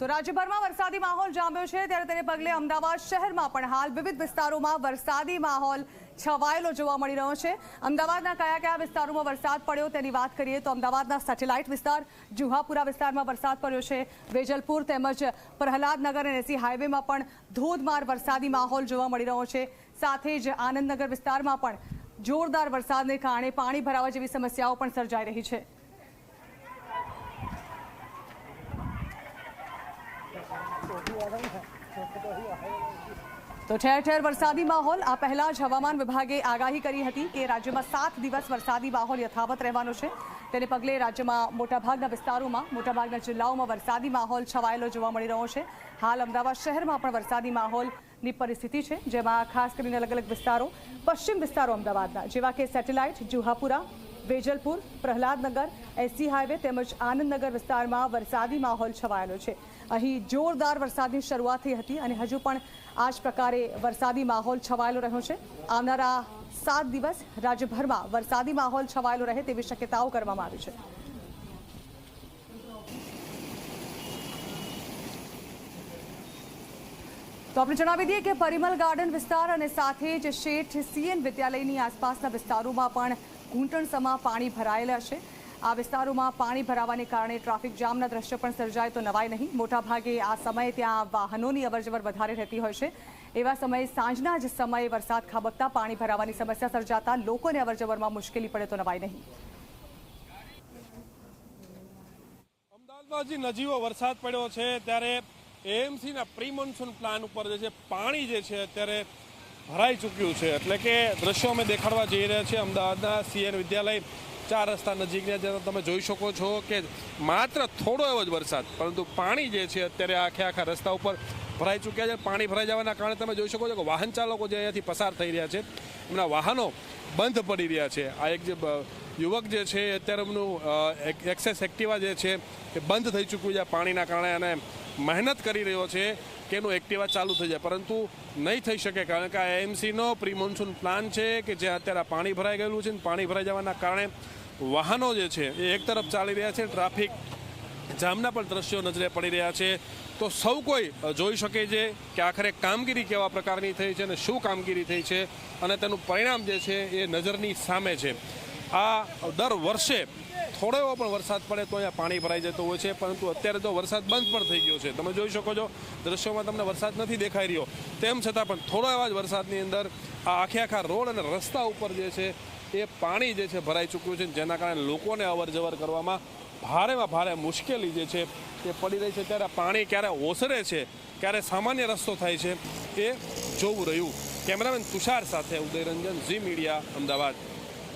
તો રાજ્યભરમાં વરસાદી માહોલ જામ્યો છે. ત્યારે તેને પગલે અમદાવાદ શહેરમાં પણ હાલ વિવિધ વિસ્તારોમાં વરસાદી માહોલ છવાયેલો જોવા મળી રહ્યો છે. અમદાવાદના કયા કયા વિસ્તારોમાં વરસાદ પડ્યો તેની વાત કરીએ તો અમદાવાદના સેટેલાઇટ વિસ્તાર, જુહાપુરા વિસ્તારમાં વરસાદ પડ્યો છે. વેજલપુર તેમજ પ્રહલાદનગર અને એસી હાઈવેમાં પણ ધોધમાર વરસાદી માહોલ જોવા મળી રહ્યો છે. સાથે જ આનંદનગર વિસ્તારમાં પણ જોરદાર વરસાદને કારણે પાણી ભરાવા જેવી સમસ્યાઓ પણ સર્જાઈ રહી છે. તો ઠેર ઠેર વરસાદી માહોલ. આ પહેલા જ હવામાન વિભાગે આગાહી કરી હતી કે રાજ્યમાં સાત દિવસ વરસાદી માહોલ યથાવત રહેવાનો છે. તેને પગલે રાજ્યમાં મોટાભાગના વિસ્તારોમાં, મોટાભાગના જિલ્લાઓમાં વરસાદી માહોલ છવાયેલો જોવા મળી રહ્યો છે. હાલ અમદાવાદ શહેરમાં પણ વરસાદી માહોલની પરિસ્થિતિ છે, જેમાં ખાસ કરીને અલગ અલગ વિસ્તારો, પશ્ચિમ વિસ્તારો અમદાવાદના, જેવા કે Satellite, Juhapura Vejalpur, Prahladnagar, SC highway તેમજ આનંદનગર વિસ્તારમાં વરસાદી માહોલ છવાયેલો છે. અહીં જોરદાર વરસાદની શરૂઆત થઈ હતી અને હજુ પણ આ જ પ્રકારે વરસાદી માહોલ છવાયેલો રહ્યો છે. આવનારા સાત દિવસ રાજ્યભરમાં વરસાદી માહોલ છવાયેલો રહે તેવી શક્યતાઓ કરવામાં આવી છે. તો આપણે જણાવી દઈએ કે પરિમલ ગાર્ડન વિસ્તાર અને સાથે જ શેઠ સીએન વિદ્યાલયની આસપાસના વિસ્તારોમાં પણ ઘૂંટણસમાં પાણી ભરાયેલા છે. આ વિસ્તારોમાં પાણી ભરાવાને કારણે ટ્રાફિક જામના દ્રશ્ય પણ સર્જાય તો નવાય નહીં. મોટાભાગે આ સમયે ત્યાં વાહનોની અવરજવર વધારે રહેતી હોય છે. એવા સમયે સાંજના જ સમયે વરસાદ ખાબકતા પાણી ભરાવાની સમસ્યા સર્જાતા લોકોને અવરજવરમાં મુશ્કેલી પડે તો નવાય નહીં. અમદાવાદમાં જે નજીવો વરસાદ પડ્યો છે, ત્યારે એએમસીના પ્રી મોન્સૂન પ્લાન ઉપર જે છે પાણી જે છે અત્યારે ભરાઈ ચૂક્યું છે. એટલે કે દ્રશ્યો અમે દેખાડવા જઈ રહ્યા છીએ. અમદાવાદના સીએન વિદ્યાલય ચાર રસ્તા નજીકના જ્યાં તમે જોઈ શકો છો કે માત્ર થોડો એવો જ વરસાદ, પરંતુ પાણી જે છે અત્યારે આખે આખા રસ્તા ઉપર ભરાઈ ચૂક્યા છે. પાણી ભરાઈ જવાના કારણે તમે જોઈ શકો છો કે વાહન ચાલકો જે અહીંયાથી પસાર થઈ રહ્યા છે. એમના વાહનો બંધ પડી રહ્યા છે. આ એક જે યુવક જે છે અત્યારે એમનું એક- એક્સેસ એક્ટિવા જે છે એ બંધ થઈ ચૂક્યું છે પાણીના કારણે. અને મહેનત કરી રહ્યો છે કે એનું એક્ટિવા ચાલુ થઈ જાય. પરંતુ નહીં થઈ શકે, કારણ કે આ એમસીનો પ્રી મોન્સૂન પ્લાન છે કે જ્યાં અત્યારે પાણી ભરાઈ ગયેલું છે પાણી ભરાઈ જવાના કારણે વાહનો જે છે એ એક તરફ ચાલી રહ્યા છે, ટ્રાફિક જામના પણ દ્રશ્યો નજરે પડી રહ્યા છે. તો સૌ કોઈ જોઈ શકે છે કે આખરે કામગીરી કેવા પ્રકારની થઈ છે અને શું કામગીરી થઈ છે અને તેનું પરિણામ જે છે એ નજરની સામે છે. આ દર વર્ષે થોડો એવો પણ વરસાદ પડે તો અહીંયા પાણી ભરાઈ જતું હોય છે, પરંતુ અત્યારે તો વરસાદ બંધ પણ થઈ ગયો છે. તમે જોઈ શકો છો, દ્રશ્યોમાં તમને વરસાદ નથી દેખાઈ રહ્યો. તેમ છતાં પણ થોડો એવા જ વરસાદની અંદર આ આખે આખા રોડ અને રસ્તા ઉપર જે છે, એ પાણી જે છે ભરાઈ ચૂક્યું છે, જેના કારણે લોકોને અવરજવર કરવામાં ભારેમાં ભારે મુશ્કેલી જે છે, એ પડી રહી છે. ત્યારે પાણી ક્યારે ઓસરે છે, ક્યારે સામાન્ય રસ્તો થાય છે, એ જોવું રહ્યું. કેમેરામેન તુષાર સાથે ઉદયરંજન, ઝી મીડિયા, અમદાવાદ.